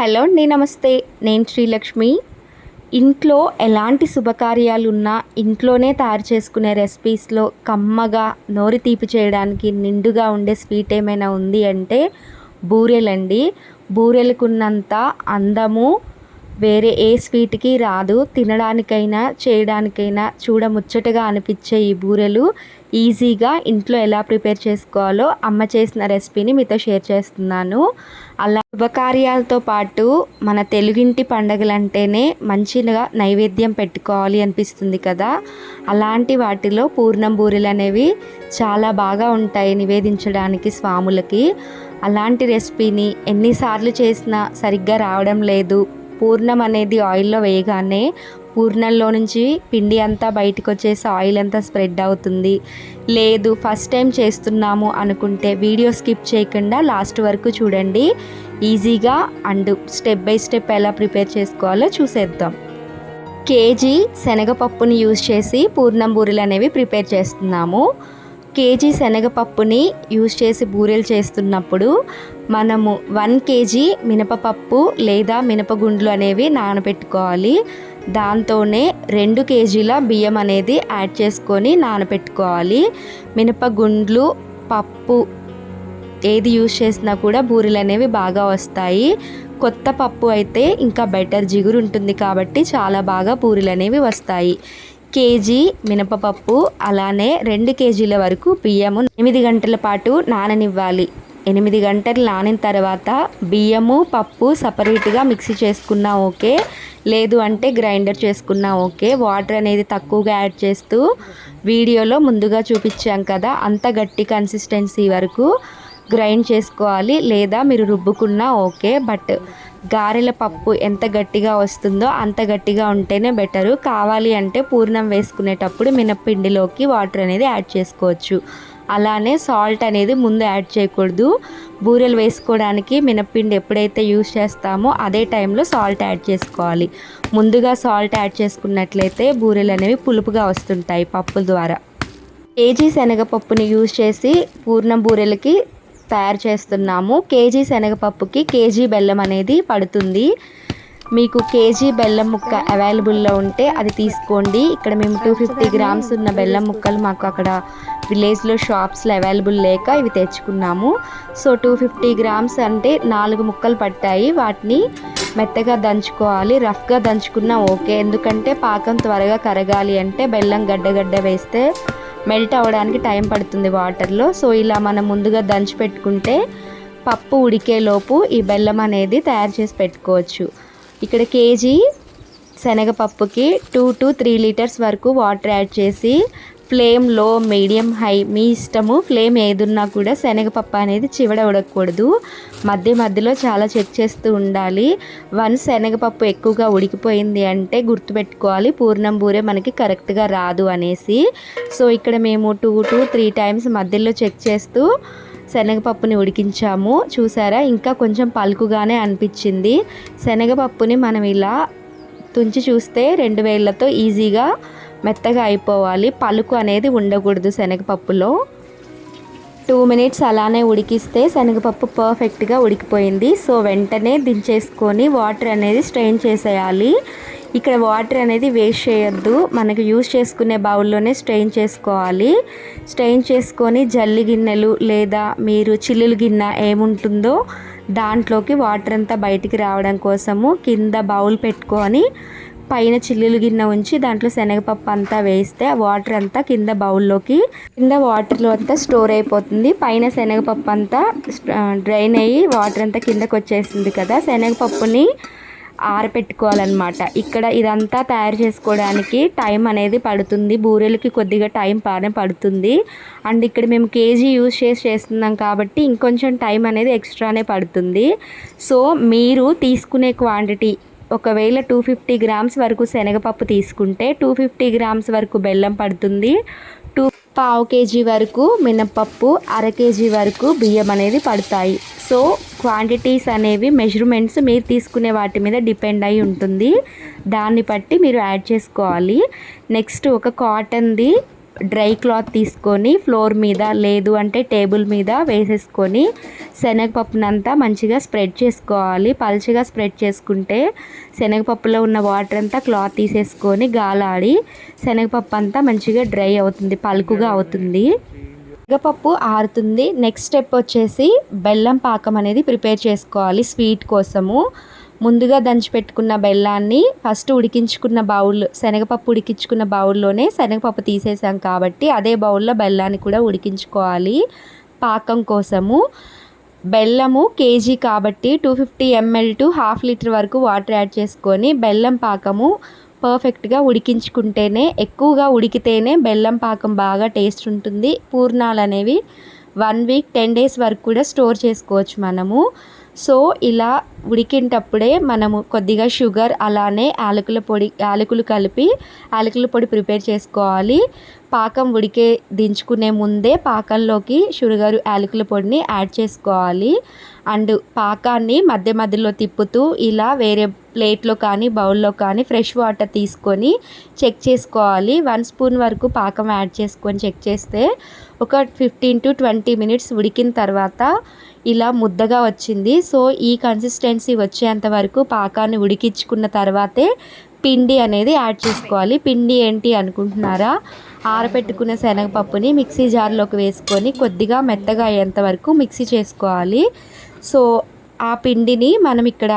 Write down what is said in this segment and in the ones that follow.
Hello అండి నమస్తే. నేను శ్రీలక్ష్మి. ఇంట్లో ఎలాంటి శుభకార్యాలు ఉన్నా ఇంట్లోనే తయారు చేసుకునే రెసిపీస్లో కమ్మగా నోరు తీపి చేయడానికి నిండుగా ఉండే స్వీట్ ఏమైనా ఉంది అంటే బూరెలండి. బూరెలకున్నంత అందము వేరే ఏ స్వీట్కి రాదు. తినడానికైనా చేయడానికైనా చూడముచ్చటగా అనిపించే ఈ బూరెలు ఈజీగా ఇంట్లో ఎలా ప్రిపేర్ చేసుకోవాలో అమ్మ చేసిన రెసిపీని మీతో షేర్ చేస్తున్నాను. అలా శుభకార్యాలతో పాటు మన తెలుగింటి పండగలంటేనే మంచిగా నైవేద్యం పెట్టుకోవాలి అనిపిస్తుంది కదా. అలాంటి వాటిలో పూర్ణం బూరెలు అనేవి చాలా బాగా ఉంటాయి నివేదించడానికి స్వాములకి. అలాంటి రెసిపీని ఎన్నిసార్లు చేసినా సరిగ్గా రావడం లేదు. పూర్ణం అనేది ఆయిల్లో వేయగానే పూర్ణంలో నుంచి పిండి అంతా బయటకు వచ్చేసి ఆయిల్ అంతా స్ప్రెడ్ అవుతుంది. లేదు ఫస్ట్ టైం చేస్తున్నాము అనుకుంటే వీడియో స్కిప్ చేయకుండా లాస్ట్ వరకు చూడండి. ఈజీగా అండ్ స్టెప్ బై స్టెప్ ఎలా ప్రిపేర్ చేసుకోవాలో చూసేద్దాం. కేజీ శనగపప్పుని యూజ్ చేసి పూర్ణం బూరెలు అనేవి ప్రిపేర్ చేస్తున్నాము. కేజీ శనగపప్పుని యూజ్ చేసి బూరెలు చేస్తున్నప్పుడు మనము వన్ కేజీ మినపపప్పు లేదా మినపగుండ్లు అనేవి నానబెట్టుకోవాలి. దాంతోనే రెండు కేజీల బియ్యం అనేది యాడ్ చేసుకొని నానబెట్టుకోవాలి. మినపగుండ్లు పప్పు ఏది యూజ్ చేసినా కూడా బూరెలు అనేవి బాగా వస్తాయి. కొత్త పప్పు అయితే ఇంకా బెటర్ జిగురు ఉంటుంది కాబట్టి చాలా బాగా పూరీలు అనేవి వస్తాయి. కేజీ మినపపప్పు అలానే రెండు కేజీల వరకు బియ్యము. ఎనిమిది గంటల పాటు నాననివ్వాలి. ఎనిమిది గంటలు నానిన తర్వాత బియ్యము పప్పు సపరేట్గా మిక్సీ చేసుకున్నా ఓకే. లేదు అంటే గ్రైండర్ చేసుకున్నా ఓకే. వాటర్ అనేది తక్కువగా యాడ్ చేస్తూ వీడియోలో ముందుగా చూపించాం కదా అంత గట్టి కన్సిస్టెన్సీ వరకు గ్రైండ్ చేసుకోవాలి లేదా మీరు రుబ్బుకున్నా ఓకే. బట్ గారెల పప్పు ఎంత గట్టిగా వస్తుందో అంత గట్టిగా ఉంటేనే బెటరు. కావాలి అంటే పూర్ణం వేసుకునేటప్పుడు మినప్పిండిలోకి వాటర్ అనేది యాడ్ చేసుకోవచ్చు. అలానే సాల్ట్ అనేది ముందు యాడ్ చేయకూడదు. బూరెలు వేసుకోవడానికి మినప్పిండి ఎప్పుడైతే యూస్ చేస్తామో అదే టైంలో సాల్ట్ యాడ్ చేసుకోవాలి. ముందుగా సాల్ట్ యాడ్ చేసుకున్నట్లయితే బూరెలు అనేవి పులుపుగా వస్తుంటాయి పప్పుల ద్వారా. కేజీ శనగపప్పుని యూజ్ చేసి పూర్ణం బూరెలకి తయారు చేస్తున్నాము. కేజీ శనగపప్పుకి కేజీ బెల్లం అనేది పడుతుంది. మీకు కేజీ బెల్లం ముక్క అవైలబుల్లో ఉంటే అది తీసుకోండి. ఇక్కడ మేము టూ ఫిఫ్టీ గ్రామ్స్ ఉన్న బెల్లం ముక్కలు మాకు అక్కడ విలేజ్లో షాప్స్లో అవైలబుల్ లేక ఇవి తెచ్చుకున్నాము. సో టూ ఫిఫ్టీ గ్రామ్స్ అంటే నాలుగు ముక్కలు పట్టాయి. వాటిని మెత్తగా దంచుకోవాలి. రఫ్గా దంచుకున్నా ఓకే. ఎందుకంటే పాకం త్వరగా కరగాలి అంటే బెల్లం గడ్డగడ్డ వేస్తే మెల్ట్ అవ్వడానికి టైం పడుతుంది వాటర్లో. సో ఇలా మనం ముందుగా దంచి పెట్టుకుంటే పప్పు ఉడికేలోపు ఈ బెల్లం అనేది తయారు చేసి పెట్టుకోవచ్చు. ఇక్కడ కేజీ శనగపప్పుకి టూ టు త్రీ లీటర్స్ వరకు వాటర్ యాడ్ చేసి ఫ్లేమ్లో మీడియం హై మీ ఇష్టము ఫ్లేమ్ ఏదున్నా కూడా శనగపప్పు అనేది చివడ ఉడకకూడదు. మధ్య మధ్యలో చాలా చెక్ చేస్తూ ఉండాలి. వన్ శనగపప్పు ఎక్కువగా ఉడికిపోయింది అంటే గుర్తుపెట్టుకోవాలి. పూర్ణం బూరే మనకి కరెక్ట్గా రాదు అనేసి. సో ఇక్కడ మేము టూ టు త్రీ టైమ్స్ మధ్యలో చెక్ చేస్తూ శనగపప్పుని ఉడికించాము. చూసారా? ఇంకా కొంచెం పలుకుగానే అనిపించింది. శనగపప్పుని మనం ఇలా తుంచి చూస్తే రెండు వేళ్ళతో ఈజీగా మెత్తగా అయిపోవాలి. పలుకు అనేది ఉండకూడదు శనగపప్పులో. టూ మినిట్స్ అలానే ఉడికిస్తే శనగపప్పు పర్ఫెక్ట్గా ఉడికిపోయింది. సో వెంటనే దించేసుకొని వాటర్ అనేది స్ట్రెయిన్ చేసేయాలి. ఇక్కడ వాటర్ అనేది వేస్ట్ చేయొద్దు. మనకి యూజ్ చేసుకునే బౌల్లోనే స్ట్రెయిన్ చేసుకోవాలి. స్ట్రెయిన్ చేసుకొని జల్లి గిన్నెలు లేదా మీరు చిల్లులు గిన్నె ఏముంటుందో దాంట్లోకి వాటర్ అంతా బయటికి రావడం కోసము కింద బౌల్ పెట్టుకొని పైన చిల్లులు గిన్నె ఉంచి దాంట్లో శనగపప్పు అంతా వేస్తే ఆ వాటర్ అంతా కింద బౌల్లోకి కింద వాటర్లో అంతా స్టోర్ అయిపోతుంది. పైన శనగపప్పు అంతా డ్రైన్ అయ్యి వాటర్ అంతా కిందకు వచ్చేసింది కదా. శనగపప్పుని ఆరపెట్టుకోవాలన్నమాట. ఇక్కడ ఇదంతా తయారు చేసుకోవడానికి టైం అనేది పడుతుంది. బూరెలకి కొద్దిగా టైం బాగానే పడుతుంది. అండ్ ఇక్కడ మేము కేజీ యూజ్ చేసి చేస్తున్నాం కాబట్టి ఇంకొంచెం టైం అనేది ఎక్స్ట్రానే పడుతుంది. సో మీరు తీసుకునే క్వాంటిటీ ఒకవేళ టూ ఫిఫ్టీ గ్రామ్స్ వరకు శనగపప్పు తీసుకుంటే టూ ఫిఫ్టీ గ్రామ్స్ వరకు బెల్లం పడుతుంది. టూ పావు కేజీ వరకు మినపప్పు అర కేజీ వరకు బియ్యం అనేది పడతాయి. సో క్వాంటిటీస్ అనేవి మెజర్మెంట్స్ మీరు తీసుకునే వాటి మీద డిపెండ్ అయి ఉంటుంది. దాన్ని బట్టి మీరు యాడ్ చేసుకోవాలి. నెక్స్ట్ ఒక కాటన్ది డ్రై క్లాత్ తీసుకొని ఫ్లోర్ మీద లేదు అంటే టేబుల్ మీద వేసేసుకొని శనగపప్పునంతా మంచిగా స్ప్రెడ్ చేసుకోవాలి. పలుచగా స్ప్రెడ్ చేసుకుంటే శనగపప్పులో ఉన్న వాటర్ అంతా క్లాత్ తీసేసుకొని గాలాడి శనగపప్పు అంతా మంచిగా డ్రై అవుతుంది పలుకుగా అవుతుంది. శనగపప్పు ఆరుతుంది. నెక్స్ట్ స్టెప్ వచ్చేసి బెల్లం పాకం అనేది ప్రిపేర్ చేసుకోవాలి స్వీట్ కోసము. ముందుగా దంచిపెట్టుకున్న బెల్లాన్ని ఫస్ట్ ఉడికించుకున్న బౌల్ శనగపప్పు ఉడికించుకున్న బౌల్లోనే శనగపప్పు తీసేసాం కాబట్టి అదే బౌల్లో బెల్లాన్ని కూడా ఉడికించుకోవాలి. పాకం కోసము బెల్లము కేజీ కాబట్టి two fifty ML to half litre వరకు వాటర్ యాడ్ చేసుకొని బెల్లం పాకము పర్ఫెక్ట్గా ఉడికించుకుంటేనే ఎక్కువగా ఉడికితేనే బెల్లం పాకం బాగా టేస్ట్ ఉంటుంది. పూర్ణాలు అనేవి వన్ వీక్ టెన్ డేస్ వరకు కూడా స్టోర్ చేసుకోవచ్చు మనము. సో ఇలా ఉడికినప్పుడే మనము కొద్దిగా షుగర్ అలానే యాలకుల పొడి యాలకులు కలిపి యాలకుల పొడి ప్రిపేర్ చేసుకోవాలి. పాకం ఉడికే దించుకునే ముందే పాకంలోకి షుగర్ యాలకుల పొడిని యాడ్ చేసుకోవాలి. అండ్ పాకాన్ని మధ్య మధ్యలో తిప్పుతూ ఇలా వేరే ప్లేట్లో కానీ బౌల్లో కానీ ఫ్రెష్ వాటర్ తీసుకొని చెక్ చేసుకోవాలి. వన్ స్పూన్ వరకు పాకం యాడ్ చేసుకొని చెక్ చేస్తే ఒక ఫిఫ్టీన్ టు ట్వంటీ మినిట్స్ ఉడికిన తర్వాత ఇలా ముద్దగా వచ్చింది. సో ఈ కన్సిస్టెన్సీ వచ్చేంత వరకు పాకాన్ని ఉడికించుకున్న తర్వాతే పిండి అనేది యాడ్ చేసుకోవాలి. పిండి ఏంటి అనుకుంటున్నారా? ఆరబెట్టుకున్న శనగపప్పుని మిక్సీ జార్లోకి వేసుకొని కొద్దిగా మెత్తగా అయ్యేంత వరకు మిక్సీ చేసుకోవాలి. సో ఆ పిండిని మనం ఇక్కడ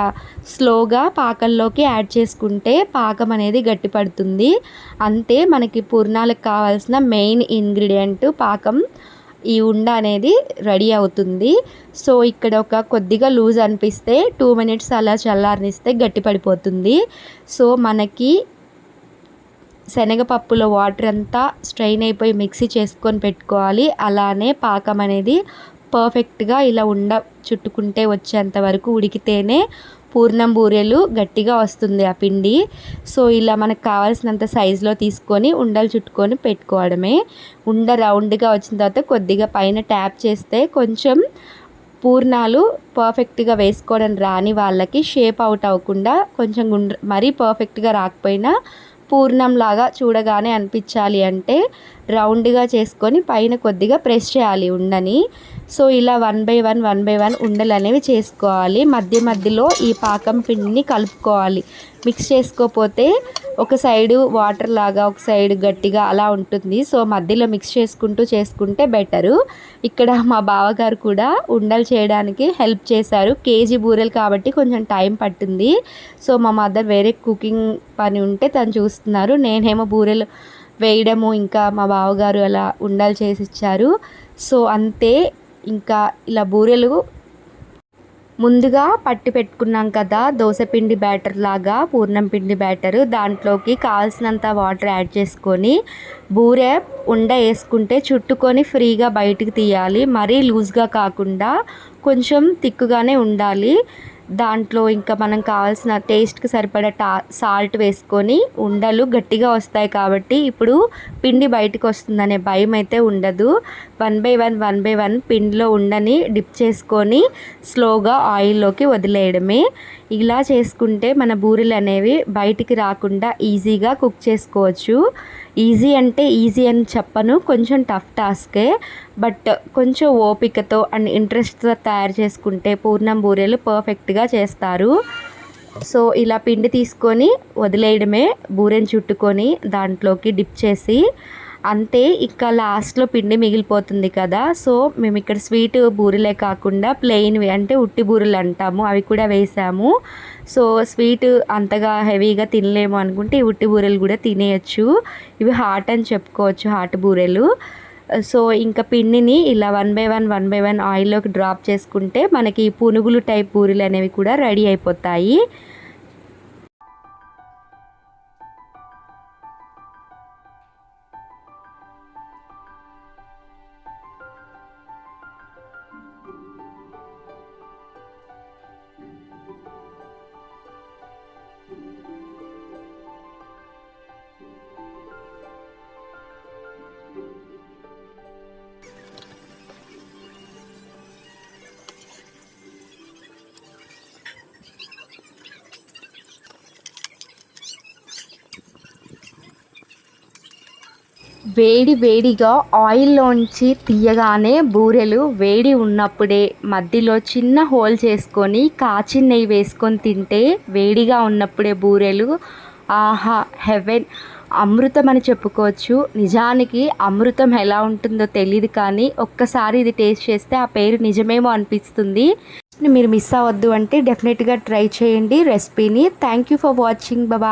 స్లోగా పాకంలోకి యాడ్ చేసుకుంటే పాకం అనేది గట్టిపడుతుంది. అంతే మనకి పూర్ణాలకు కావాల్సిన మెయిన్ ఇంగ్రీడియంట్ పాకం. ఈ ఉండ అనేది రెడీ అవుతుంది. సో ఇక్కడ ఒక కొద్దిగా లూజ్ అనిపిస్తే టూ మినిట్స్ అలా చల్లారనిస్తే గట్టిపడిపోతుంది సో మనకి శనగపప్పులో వాటర్ అంతా స్ట్రెయిన్ అయిపోయి మిక్సీ చేసుకొని పెట్టుకోవాలి. అలానే పాకం అనేది పర్ఫెక్ట్గా ఇలా ఉండ చుట్టుకుంటే వచ్చేంత వరకు ఉడికితేనే పూర్ణం బూరెలు గట్టిగా వస్తుంది ఆ పిండి. సో ఇలా మనకు కావాల్సినంత సైజులో తీసుకొని ఉండలు చుట్టుకొని పెట్టుకోవడమే. ఉండ రౌండ్గా వచ్చిన తర్వాత కొద్దిగా పైన ట్యాప్ చేస్తే కొంచెం పూర్ణాలు పర్ఫెక్ట్గా వేసుకోవడం రాని వాళ్ళకి షేప్ అవుట్ అవ్వకుండా కొంచెం గుండ్ర మరీ పర్ఫెక్ట్గా రాకపోయినా పూర్ణంలాగా చూడగానే అనిపించాలి అంటే రౌండ్గా చేసుకొని పైన కొద్దిగా ప్రెస్ చేయాలి ఉండని. సో ఇలా one by one one by one ఉండలు అనేవి చేసుకోవాలి. మధ్య మధ్యలో ఈ పాకం పిండిని కలుపుకోవాలి. మిక్స్ చేసుకోపోతే ఒక సైడు వాటర్ లాగా ఒక సైడ్ గట్టిగా అలా ఉంటుంది. సో మధ్యలో మిక్స్ చేసుకుంటూ చేసుకుంటే బెటరు. ఇక్కడ మా బావగారు కూడా ఉండలు చేయడానికి హెల్ప్ చేశారు. కేజీ బూరెలు కాబట్టి కొంచెం టైం పట్టింది. సో మా మదర్ వేరే కుకింగ్ పని ఉంటే తను చూస్తున్నారు. నేనేమో బూరెలు వేయడము ఇంకా మా బావగారు అలా ఉండాలి చేసి ఇచ్చారు సో అంతే ఇంకా ఇలా బూరెలు ముందుగా పట్టి పెట్టుకున్నాం కదా దోశపిండి బ్యాటర్ లాగా పూర్ణం పిండి బ్యాటర్. దాంట్లోకి కావాల్సినంత వాటర్ యాడ్ చేసుకొని బూరె ఉండ వేసుకుంటే చుట్టుకొని ఫ్రీగా బయటికి తీయాలి. మరీ లూజ్గా కాకుండా కొంచెం తిక్కుగానే ఉండాలి. దాంట్లో ఇంకా మనం కావాల్సిన టేస్ట్కి సరిపడే టా సాల్ట్ వేసుకొని ఉండలు గట్టిగా వస్తాయి కాబట్టి ఇప్పుడు పిండి బయటకు వస్తుందనే భయం అయితే ఉండదు. One by one one by one పిండిలో ఉండని డిప్ చేసుకొని స్లోగా ఆయిల్లోకి వదిలేయడమే. ఇలా చేసుకుంటే మన బూరెలు అనేవి బయటికి రాకుండా ఈజీగా కుక్ చేసుకోవచ్చు. ఈజీ అంటే ఈజీ అని చెప్పను. కొంచెం టఫ్ టాస్కే బట్ కొంచెం ఓపికతో అండ్ ఇంట్రెస్ట్తో తయారు చేసుకుంటే పూర్ణం బూరెలు పర్ఫెక్ట్గా చేస్తారు. సో ఇలా పిండి తీసుకొని వదిలేయడమే బూరెని చుట్టుకొని దాంట్లోకి డిప్ చేసి అంతే ఇక లాస్ట్లో పిండి మిగిలిపోతుంది కదా. సో మేము ఇక్కడ స్వీట్ బూరెలే కాకుండా ప్లెయిన్వి అంటే ఉట్టి బూరెలు అంటాము. అవి కూడా వేసాము. సో స్వీట్ అంతగా హెవీగా తినలేము అనుకుంటే ఈ ఉట్టి బూరెలు కూడా తినేయచ్చు. ఇవి హాట్ అని చెప్పుకోవచ్చు హాట్ బూరెలు. సో ఇంకా పిండిని ఇలా one by one one by one ఆయిల్లోకి డ్రాప్ చేసుకుంటే మనకి పునుగులు టైప్ బూరెలు అనేవి కూడా రెడీ అయిపోతాయి. వేడి వేడిగా ఆయిల్లోంచి తీయగానే బూరెలు వేడి ఉన్నప్పుడే మధ్యలో చిన్న హోల్ చేసుకొని కాచిన నెయ్యి వేసుకొని తింటే వేడిగా ఉన్నప్పుడే బూరెలు ఆహా హెవెన్. అమృతం అని చెప్పుకోవచ్చు. నిజానికి అమృతం ఎలా ఉంటుందో తెలియదు కానీ ఒక్కసారి ఇది టేస్ట్ చేస్తే ఆ పేరు నిజమేమో అనిపిస్తుంది. మీరు మిస్ అవ్వద్దు అంటే డెఫినెట్గా ట్రై చేయండి రెసిపీని. Thank you for watching. Bye